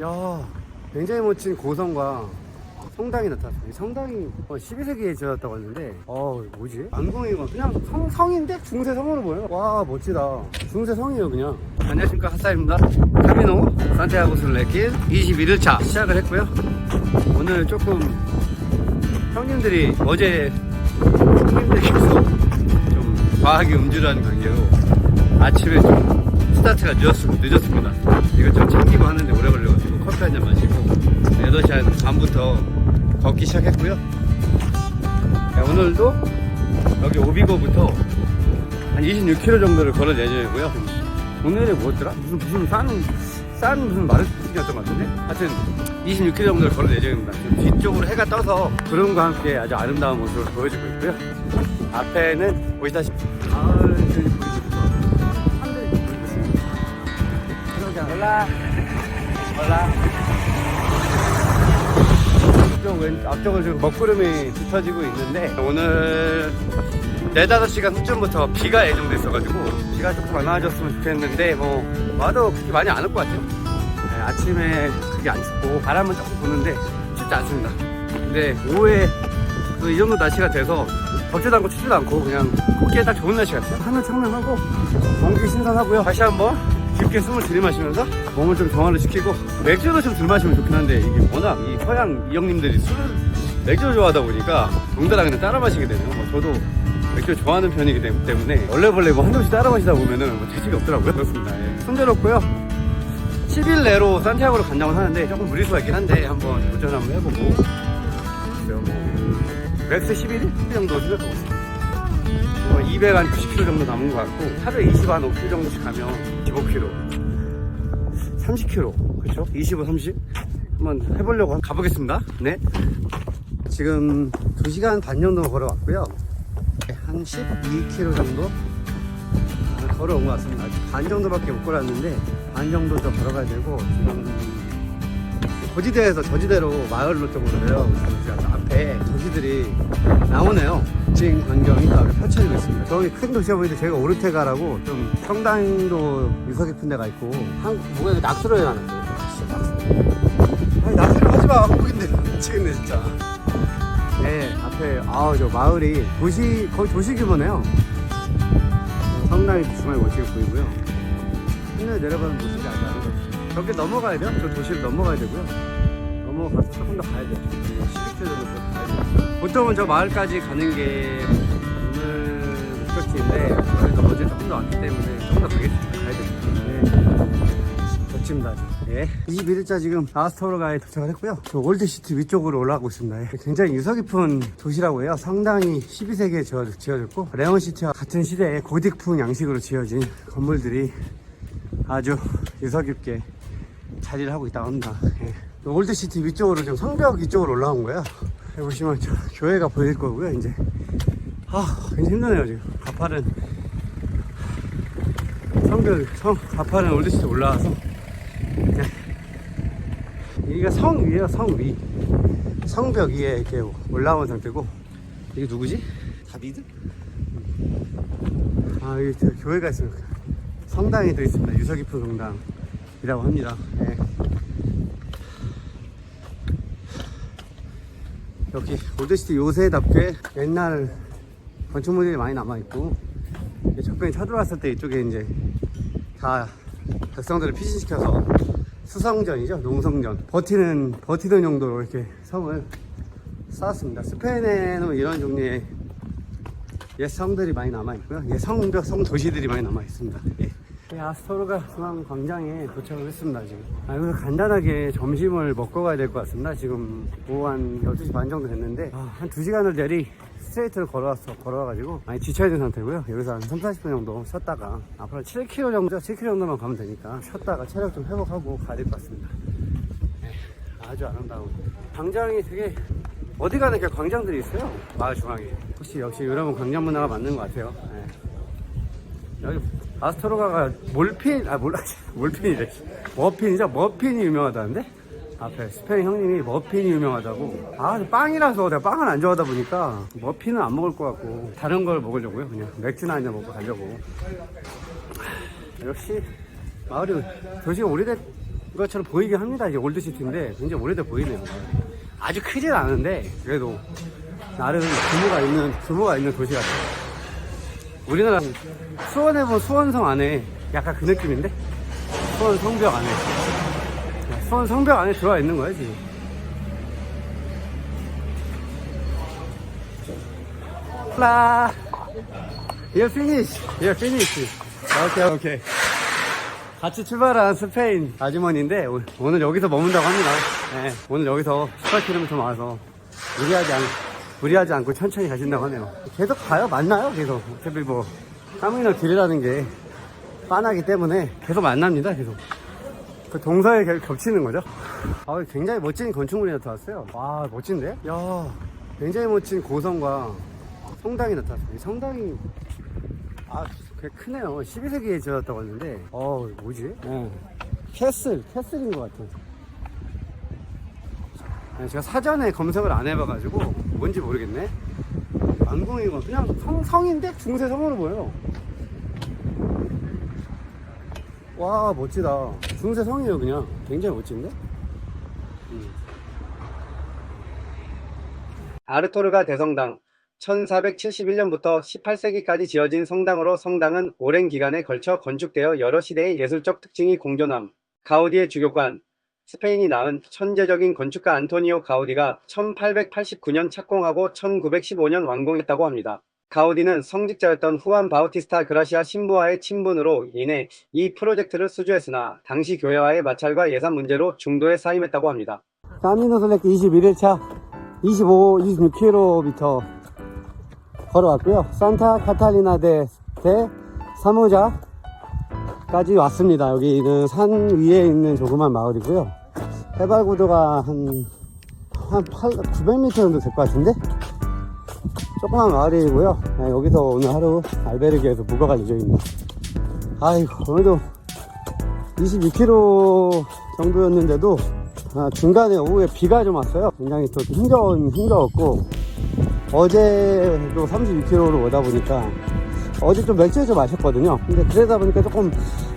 야, 굉장히 멋진 고성과 성당이 나타났어요. 이 성당이 12세기에 지어졌다고 하는데, 어, 뭐지? 안공이고 그냥 성, 성인데 중세 성으로 보여요. 와, 멋지다. 중세 성이에요, 그냥. 안녕하십니까, 핫사입니다. 카미노 산티아고 순례길 21일차 시작을 했고요. 오늘 조금 형님들이 어제 형님들이 계속 좀 과하게 음주라는 관계로 아침에 좀 스타트가 늦었습니다. 늦었습니다. 이거 좀 챙기고 하는데 오래 걸려가지고 커피 한 잔 마시고 8시 한 반부터 걷기 시작했고요. 네, 오늘도 여기 오비고부터 한 26km 정도를 걸을 예정이고요. 오늘이 뭐였더라? 무슨 무슨 싼, 싼 무슨 마르티였던 것 같은데? 하여튼 26km 정도를 걸을 예정입니다. 뒤쪽으로 해가 떠서 구름과 함께 아주 아름다운 모습을 보여주고 있고요. 앞에는 보시다시피 가을? 하늘이 보이고 있습니다. 올라 올라. 앞쪽 왼 앞쪽은 지금 먹구름이 짙어지고 있는데 오늘 4, 5시간 후쯤부터 비가 예정돼 있어가지고 비가 조금 안 와줬으면 좋겠는데 뭐 와도 그렇게 많이 안 올 것 같아요. 네, 아침에 그게 안 춥고 바람은 조금 부는데 춥지 않습니다. 근데 오후에 또이 정도 날씨가 돼서 덥지도 않고 춥지도 않고 그냥 걷기에 딱 좋은 날씨 같아요. 하늘 청명하고 공기 신선하고요. 다시 한번 깊게 숨을 들이마시면서 몸을 좀 정화를 시키고 맥주도 좀 들마시면 좋긴 한데 이게 워낙 이 서양 이 형님들이 술을 맥주를 좋아하다 보니까 동달아 그냥 따라 마시게 되네요. 뭐 저도 맥주 좋아하는 편이기 때문- 때문에 원래벌레 뭐한 잔씩 따라 마시다 보면은 뭐 재질이 없더라고요. 그렇습니다. 예. 순조롭고요. 10일 내로 산티아고로 간다고 하는데 조금 무리수가 있긴 한데 한번 도전 한번 해보고 뭐. 맥스 11일 정도 생각하고 있습니다 뭐 200한 90km 정도 남은 것 같고 하루에 20, 한 5km 정도씩 가면 15km 30km 그렇죠? 25, 30 한번 해보려고 가보겠습니다. 네. 지금 2시간 반 정도 걸어왔고요. 한 12km 정도 걸어온 것 같습니다. 아직 반 정도밖에 못 걸었는데 반 정도 더 걸어가야 되고 지금 고지대에서 저지대로 마을로 쪽으로 내 지금 앞에 도시들이 나오네요. 지금 광경이 또 앞에 펼쳐지고 있습니다. 저기 큰 도시가 보이는데 저희가 오르테가라고 좀 성당도 유서 깊은 데가 있고 한 뭐가 낙수로 해놨어요. 아니 낙수를 하지 마. 한국인데 미치겠네 진짜. 네 앞에 아우 저 마을이 도시 거의 도시 규모네요. 성당이 중앙에 멋지게 보이고요. 하늘 내려가는 모습이 아주 아름답죠. 저기 넘어가야 돼요. 저 도시를 넘어가야 되고요. 넘어가서 조금 더 가야 돼요. 12km 정도 돼요. 보통은 저 마을까지 가는 게 오늘 목적지인데 저희도 어제 조금 더 왔기 때문에 조금 더. 가야 되기 때문에. 아주. 예. 21일자 지금 아스토로가에 도착을 했고요. 저 올드시티 위쪽으로 올라가고 있습니다. 예. 굉장히 유서 깊은 도시라고 해요. 상당히 12세기에 지어, 지어졌고 레온시티와 같은 시대에 고딕풍 양식으로 지어진 건물들이 아주 유서 깊게 자리를 하고 있다고 합니다. 예. 올드시티 위쪽으로 지금 성벽 이쪽으로 올라온 거야. 여기 보시면 저 교회가 보일 거고요. 이제 아 굉장히 힘드네요 지금. 가파른 성벽 성 가파른 올드시티 올라와서 네. 여기가 성 위에요 성 위. 성벽 위에 이렇게 올라온 상태고 이게 누구지? 다비드? 아 여기 저 교회가 있어요. 성당이 또 있습니다. 유서 깊은 성당이라고 합니다. 예. 여기 올드시티 요새답게 옛날 건축물들이 많이 남아있고 접근이 쳐들어왔을 때 이쪽에 이제 다 백성들을 피신시켜서 수성전이죠 농성전. 버티는 버티는 용도로 이렇게 성을 쌓았습니다. 스페인에는 이런 종류의 옛 성들이 많이 남아있고요. 옛 성벽 성도시들이 많이 남아있습니다. 예. 네, 아스토르가 중앙 광장에 도착을 했습니다 지금. 아, 여기서 간단하게 점심을 먹고 가야 될 것 같습니다. 지금 오후 한 12시 반 정도 됐는데 아, 한 2시간을 내리 스트레이트를 걸어왔어 걸어와가지고 많이 지쳐있는 상태고요. 여기서 한 3, 40분 정도 쉬었다가 앞으로 7km 정도 7km 정도만 가면 되니까 쉬었다가 체력 좀 회복하고 가야 될 것 같습니다. 네, 아주 아름다운. 광장이 되게 어디 가는 이렇게 광장들이 있어요? 마을 중앙에. 혹시 역시 여러분 광장 문화가 맞는 것 같아요. 네. 여기 아스토로가가 몰핀 아 몰라 몰핀이래 머핀이죠 머핀이 유명하다는데 앞에 스페인 형님이 머핀이 유명하다고 아 빵이라서 내가 빵을 안 좋아하다 보니까 머핀은 안 먹을 것 같고 다른 걸 먹으려고요 그냥 맥주나 한잔 먹고 가려고 역시 마을이 도시가 오래됐 것처럼 보이긴 합니다. 이제 올드시티인데 굉장히 오래돼 보이네요. 아주 크진 않은데 그래도 나름 규모가 있는 규모가 있는 도시 같아요. 우리나라 수원에 보면 수원성 안에 약간 그 느낌인데 수원 성벽 안에 수원 성벽 안에 들어와 있는 거야 지금. 라 You're finished. You're finished. 오케이 오케이. 같이 출발한 스페인 아주머니인데 오- 오늘 여기서 머문다고 합니다. 네, 오늘 여기서 18km 와서 무리하지 않 무리하지 않고 천천히 가신다고 하네요. 계속 가요? 만나요? 계속. 어차피 뭐 터미널 길이라는 게 빤하기 때문에 계속 만납니다. 계속. 그 동서에 결- 겹치는 거죠. 아, 굉장히 멋진 건축물이 나타났어요. 와, 멋진데? 야, 굉장히 멋진 고성과 성당이 나타났어요. 이 성당이 아, 꽤 크네요. 12세기에 지어졌다고 했는데, 어, 뭐지? 예. 캐슬, 캐슬인 것 같아요. 예, 제가 사전에 검색을 안 해봐가지고, 뭔지 모르겠네. 왕궁이고, 그냥 성, 성인데 중세 성으로 보여요. 와, 멋지다. 중세 성이에요, 그냥. 굉장히 멋진데? 음. 아르토르가 대성당. 1471년부터 18세기까지 지어진 성당으로 성당은 오랜 기간에 걸쳐 건축되어 여러 시대의 예술적 특징이 공존함. 가우디의 주교관. 스페인이 낳은 천재적인 건축가 안토니오 가우디가 1889년 착공하고 1915년 완공했다고 합니다. 가우디는 성직자였던 후안 바우티스타 그라시아 신부와의 친분으로 인해 이 프로젝트를 수주했으나 당시 교회와의 마찰과 예산 문제로 중도에 사임했다고 합니다. 까미노솔레크 21일차 25, 26km 걸어왔고요. 산타 카탈리나 대, 대 사모자까지 왔습니다. 여기는 산 위에 있는 조그만 마을이고요. 해발 고도가 한, 한 8, 900m 정도 될 것 같은데? 조그만 마을이고요. 네, 여기서 오늘 하루 알베르게에서 묵어갈 예정입니다. 아이고, 오늘도 22km 정도였는데도 아, 중간에 오후에 비가 좀 왔어요. 굉장히 또 힘겨운, 힘겨웠고, 어제도 32km로 오다 보니까, 어제 좀 맥주 좀 마셨거든요. 근데 그러다 보니까 조금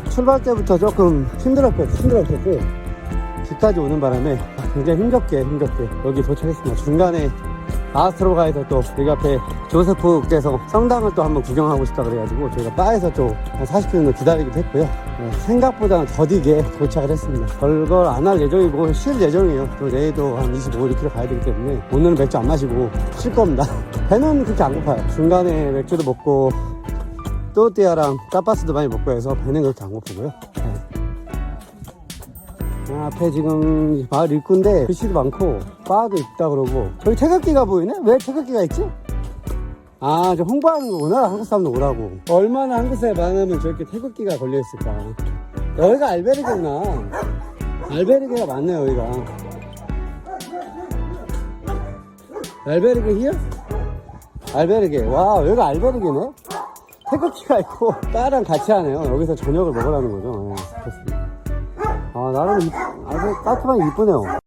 출발 때부터 조금 힘들었고, 힘들었었고, 비까지 오는 바람에 굉장히 힘겹게, 힘겹게 여기 도착했습니다. 중간에 아스트로가에서 또 여기 앞에 조세프 께서 성당을 또 한번 구경하고 싶다 그래가지고 저희가 바에서 또 한 40분 정도 기다리기도 했고요. 네, 생각보다는 더디게 도착을 했습니다. 별걸 안 할 예정이고 쉴 예정이에요. 또 내일도 한 25, 6km 가야 되기 때문에 오늘은 맥주 안 마시고 쉴 겁니다. 배는 그렇게 안 고파요. 중간에 맥주도 먹고 또띠아랑 까파스도 많이 먹고 해서 배는 그렇게 안 고프고요. 네. 아, 앞에 지금 마을 입구인데 글씨도 많고 바도 있다 그러고 저기 태극기가 보이네? 왜 태극기가 있지? 아, 저 홍보하는 거구나. 한국 사람들 오라고. 얼마나 한국 사람이 많으면 저렇게 태극기가 걸려있을까. 여기가 알베르게구나. 알베르게가 많네요, 여기가. 알베르게 히어? 알베르게. 와, 여기가 알베르게네? 태극기가 있고, 바랑 같이 하네요. 여기서 저녁을 먹으라는 거죠. 네, 좋습니다. 아, 나름, 이- 아주 깔끔하게 이쁘네요.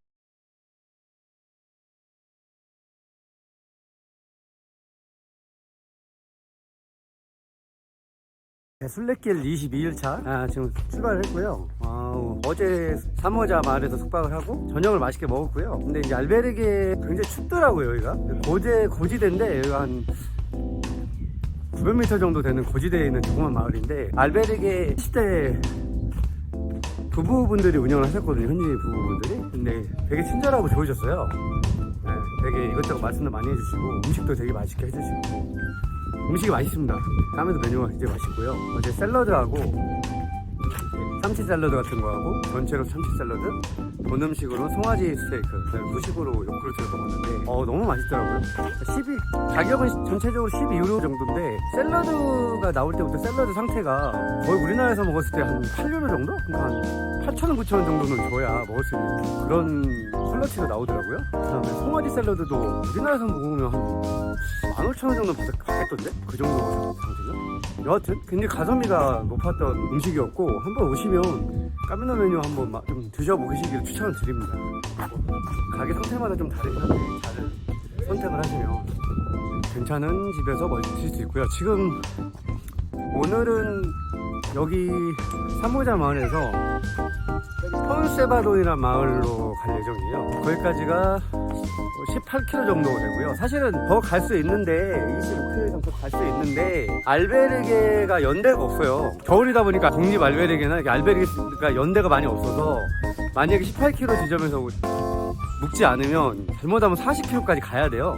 네, 술래길 22일차 아, 지금 출발을 했고요. 아, 어제 사모자 마을에서 숙박을 하고 저녁을 맛있게 먹었고요. 근데 이제 알베르게 굉장히 춥더라고요 여기가 고제 고지대인데 여기가 한 900m 정도 되는 고지대에 있는 조그만 마을인데 알베르게 10대 부부분들이 운영을 하셨거든요 현지 부부분들이. 근데 되게 친절하고 좋으셨어요. 네, 되게 이것저것 말씀도 많이 해주시고 음식도 되게 맛있게 해주시고. 음식이 맛있습니다. 다음에도 메뉴가 굉장히 맛있고요. 어제 샐러드하고 참치 샐러드 같은 거 하고 전체로 참치 샐러드 본 음식으로 송아지 스테이크 무식으로 요구르트를 먹었는데 어 너무 맛있더라고요 12 가격은 전체적으로 12유로 정도인데 샐러드가 나올 때부터 샐러드 상태가 거의 우리나라에서 먹었을 때 한 8유로 정도? 그러니까 한 8,000원 9,000원 정도는 줘야 먹을 수 있는 그런 퀄러티가 나오더라고요 그 다음에 송아지 샐러드도 우리나라에서 먹으면 한 15,000원 정도 받- 받겠던데? 그 정도 상태죠 여하튼 굉장히 가성비가 높았던 음식이었고 한번 오시면 까미노 메뉴 한번 마- 좀 드셔보시기를 추천을 드립니다 뭐, 가게 상태마다 좀 다르긴 한데 잘 선택을 하시면 괜찮은 집에서 먹으실 수 있고요 지금 오늘은 여기 사모자 마을에서 론세바돈이라는 마을로 갈 예정이에요. 거기까지가 18km 정도 되고요. 사실은 더 갈 수 있는데 25km 정도 갈수 있는데 알베르게가 연대가 없어요. 겨울이다 보니까 국립 알베르게나 알베르게가 연대가 많이 없어서 만약에 18km 지점에서 묵지 않으면 잘못하면 40km까지 가야 돼요.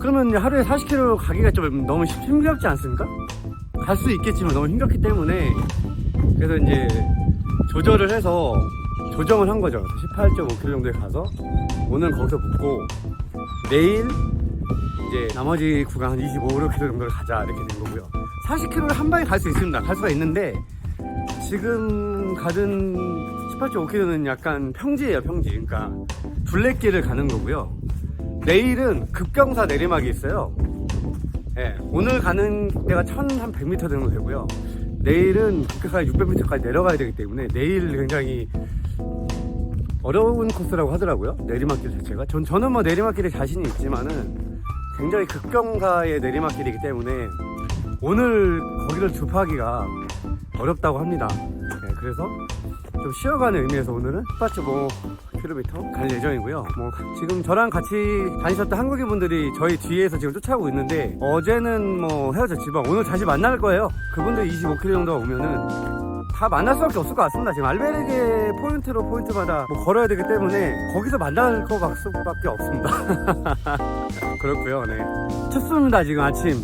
그러면 하루에 40km 가기가 좀 너무 힘겹지 않습니까? 갈 수 있겠지만 너무 힘겹기 때문에 그래서 이제 조절을 해서 조정을 한 거죠. 18.5km 정도에 가서 오늘 거기서 묵고 내일 이제 나머지 구간 한 25, 6km 정도를 가자 이렇게 된 거고요. 40km를 한 방에 갈 수 있습니다. 갈 수가 있는데 지금 가는 18.5km는 약간 평지예요, 평지. 그러니까 둘레길을 가는 거고요. 내일은 급경사 내리막이 있어요. 예, 오늘 가는 데가 1100m 정도 되고요. 내일은 급격하게 600m까지 내려가야 되기 때문에 내일 굉장히 어려운 코스라고 하더라고요. 내리막길 자체가. 전, 저는 뭐 내리막길에 자신이 있지만은 굉장히 급경사의 내리막길이기 때문에 오늘 거기를 주파하기가 어렵다고 합니다. 네, 그래서 좀 쉬어가는 의미에서 오늘은 18.5km 갈 예정이고요. 뭐 지금 저랑 같이 다니셨던 한국인 분들이 저희 뒤에서 지금 쫓아오고 있는데 어제는 뭐 헤어졌지만 오늘 다시 만날 거예요. 그분들 25km 정도 오면은 다 만날 수밖에 없을 것 같습니다. 지금 알베르게 포인트로 포인트마다 뭐 걸어야 되기 때문에 거기서 만날 것 수밖에 없습니다. 그렇고요. 네. 춥습니다. 지금 아침.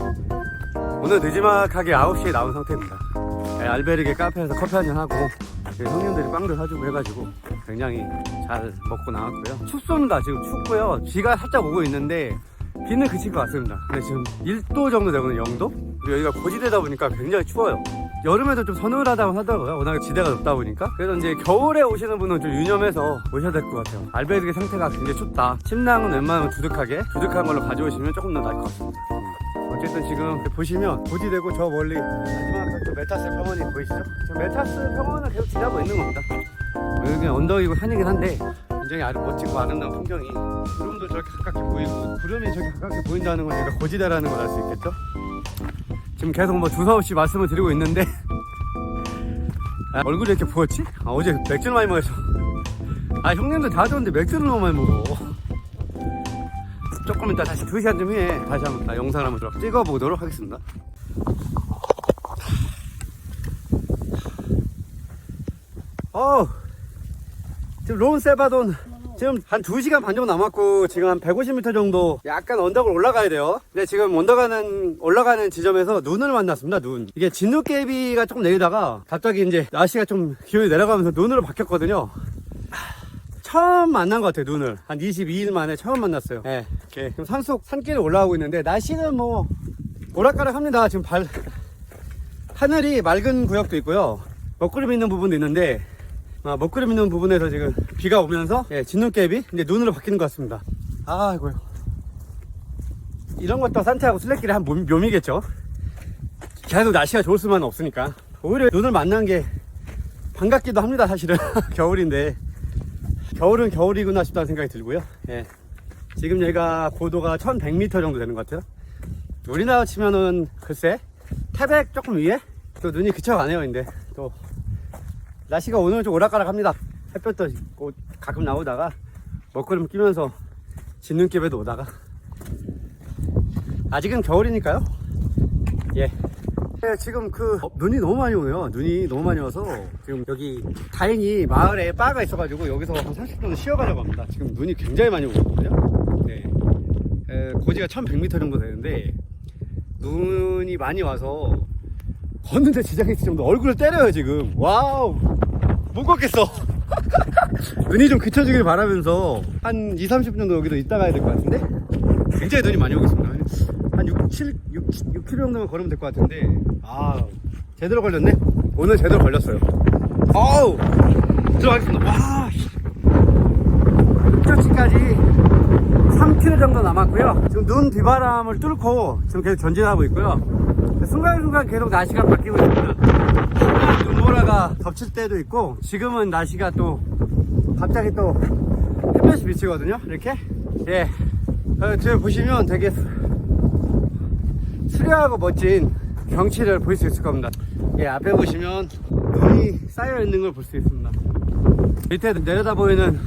오늘 늦지막하게 9시에 나온 상태입니다. 네, 알베르게 카페에서 커피 한잔 하고 형님들이 빵도 사주고 해가지고 굉장히 잘 먹고 나왔고요. 춥습니다. 지금 춥고요. 비가 살짝 오고 있는데 비는 그칠 것 같습니다. 근데 지금 1도 정도 되거든요. 0도? 그리고 여기가 고지대다 보니까 굉장히 추워요. 여름에도 좀 서늘하다고 하더라고요. 워낙에 지대가 높다 보니까. 그래서 이제 겨울에 오시는 분은 좀 유념해서 오셔야 될 것 같아요. 알베르게 상태가 굉장히 춥다. 침낭은 웬만하면 두둑하게, 두둑한 걸로 가져오시면 조금 더 나을 것 같습니다. 음. 어쨌든 지금 보시면 고지대고 저 멀리 마지막 저 메타스 평원이 보이시죠? 저 메타스 평원을 계속 지나고 있는 겁니다. 여기 언덕이고 산이긴 한데 굉장히 아주 멋지고 아름다운 풍경이 구름도 저렇게 가깝게 보이고 구름이 저렇게 가깝게 보인다는 건 얘가 고지대라는 걸 알 수 있겠죠? 지금 계속 뭐 두서없이 말씀을 드리고 있는데. 아, 얼굴이 이렇게 부었지? 아, 어제 맥주를 많이 마셔 아 형님들 다 좋은데 맥주를 너무 많이 먹어. 조금 이따 다시 2시간쯤 후에 다시 한번 다 영상을 한번 좀 찍어보도록 하겠습니다. 어 지금 론세바돈 지금 한 2시간 반 정도 남았고 지금 한 150m 정도 약간 언덕을 올라가야 돼요. 근데 지금 올라가는 올라가는 지점에서 눈을 만났습니다 눈. 이게 진눈깨비가 조금 내리다가 갑자기 이제 날씨가 좀 기온이 내려가면서 눈으로 바뀌었거든요. 처음 만난 것 같아요 눈을. 한 22일 만에 처음 만났어요. 예. 이렇게 지금 산속 산길을 올라가고 있는데 날씨는 뭐 오락가락합니다. 지금 발 하늘이 맑은 구역도 있고요. 먹구름 있는 부분도 있는데 아, 먹구름 있는 부분에서 지금 비가 오면서 예, 진눈깨비 이제 눈으로 바뀌는 것 같습니다. 아이고요. 이런 것도 산타하고 술래길의 한 묘- 묘미겠죠? 계속 날씨가 좋을 수만 없으니까. 오히려 눈을 만난 게 반갑기도 합니다 사실은. 겨울인데. 겨울은 겨울이구나 싶다는 생각이 들고요. 예. 지금 여기가 고도가 1100m 정도 되는 것 같아요. 우리나라 치면은 글쎄 태백 조금 위에? 또 눈이 그쳐가네요 근데. 또 날씨가 오늘 좀 오락가락합니다 햇볕도 있고 가끔 나오다가 먹구름 끼면서 진눈길에도 오다가 아직은 겨울이니까요 예 네, 지금 그 어, 눈이 너무 많이 오네요. 눈이 너무 많이 와서 지금 여기 다행히 마을에 바가 있어가지고 여기서 한 30분 쉬어가려고 합니다. 지금 눈이 굉장히 많이 오거든요. 네. 에, 고지가 1100m 정도 되는데 눈이 많이 와서 걷는데 지장이 있을 정도 얼굴을 때려요 지금. 와우. 못 걷겠어. 눈이 좀 그쳐주길 바라면서 한 2, 30분 정도 여기도 있다 가야 될 것 같은데? 굉장히 눈이 많이 오고 있습니다. 한 6, 7, 6, 6km 정도만 걸으면 될 것 같은데. 아 제대로 걸렸네? 오늘 제대로 걸렸어요. 아우. 들어가겠습니다. 와 목적지까지 3km 정도 남았고요. 지금 눈 뒷바람을 뚫고 지금 계속 전진하고 있고요 순간순간 계속 날씨가 바뀌고 있습니다 눈보라가 덮칠 때도 있고 지금은 날씨가 또 갑자기 또 햇볕이 비치거든요 이렇게 예 어, 보시면 되게 수려하고 멋진 경치를 볼 수 있을 겁니다. 예, 앞에 보시면 눈이 쌓여 있는 걸 볼 수 있습니다. 밑에 내려다 보이는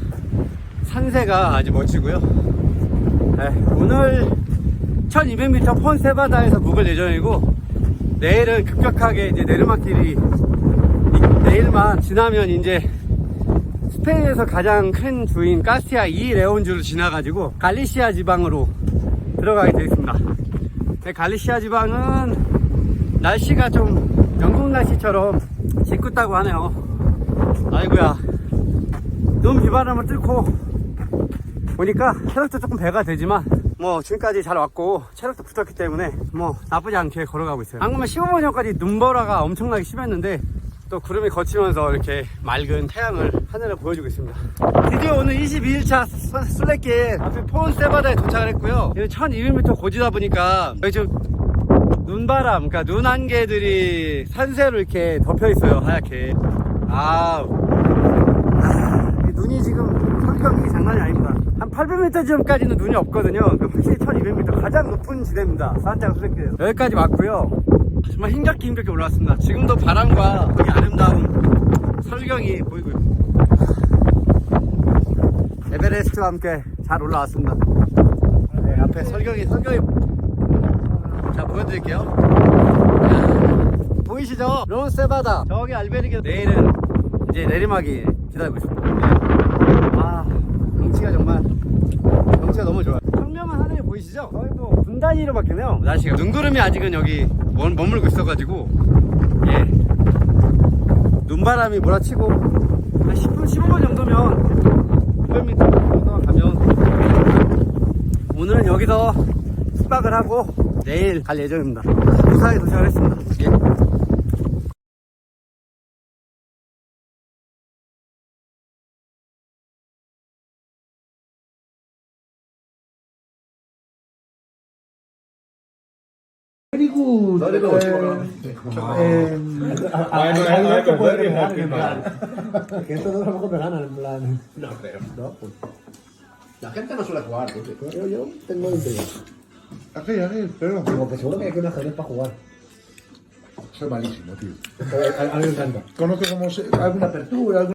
산세가 아주 멋지고요. 네, 오늘 1200m 폰세바다에서 묵을 예정이고 내일은 급격하게 이제 내리막길이 이- 내일만 지나면 이제 스페인에서 가장 큰 주인 가스티아 이 레온주를 지나가지고 갈리시아 지방으로 들어가게 되겠습니다. 네, 갈리시아 지방은 날씨가 좀 영국 날씨처럼 짓궂다고 하네요. 아이고야. 눈 비바람을 뚫고 보니까 체력도 조금 배가 되지만 뭐 지금까지 잘 왔고 체력도 붙었기 때문에 뭐 나쁘지 않게 걸어가고 있어요. 방금은 15분 전까지 눈보라가 엄청나게 심했는데 또 구름이 거치면서 이렇게 맑은 태양을 하늘에 보여주고 있습니다. 드디어 오늘 22일차 술래길 앞에 폰세바다에 도착을 했고요. 1200m 고지다 보니까 여기 좀 눈바람, 그러니까 눈 안개들이 산세로 이렇게 덮여 있어요, 하얗게. 아, 아, 이 눈이 지금 성격이 장난이 아닙니다. 한 800m 지점까지는 눈이 없거든요. 그 확실히 1200m 가장 높은 지대입니다. 산티아고 수레길. 여기까지 왔고요. 정말 힘겹게 힘겹게 올라왔습니다. 지금도 바람과 거기 아름다운 설경이 보이고 에베레스트와 함께 잘 올라왔습니다. 네, 앞에 설경이 설경이 자 보여드릴게요. 보이시죠? 론세바다 저기 알베르게 내일은 이제 내리막이 기다리고 있습니다. 아 경치가 정말 경치가 너무 좋아요. 평면만 하늘이 보이시죠? 거의 뭐 분단위로 바뀌네요. 날씨가 눈구름이 아직은 여기 머물- 머물고 있어가지고 예 눈바람이 몰아치고 한 10분 15분 정도면 900m 정도만 가면 오늘은 여기서 숙박을 하고 내일 갈 예정입니다. 무사히 도착을 했습니다. 예. Good. Very good. Eh, Bueno, hay no, que very ganar, en plan. Que esto no tampoco me ganan, en plan. No creo. No, pues. La gente no suele jugar, tío. Yo, yo tengo intriga. Aquí, aquí, pero. Digo que seguro que hay que un ajedrez para jugar. Soy malísimo, tío. A, mí me encanta. Conozco como se- alguna apertura, alguna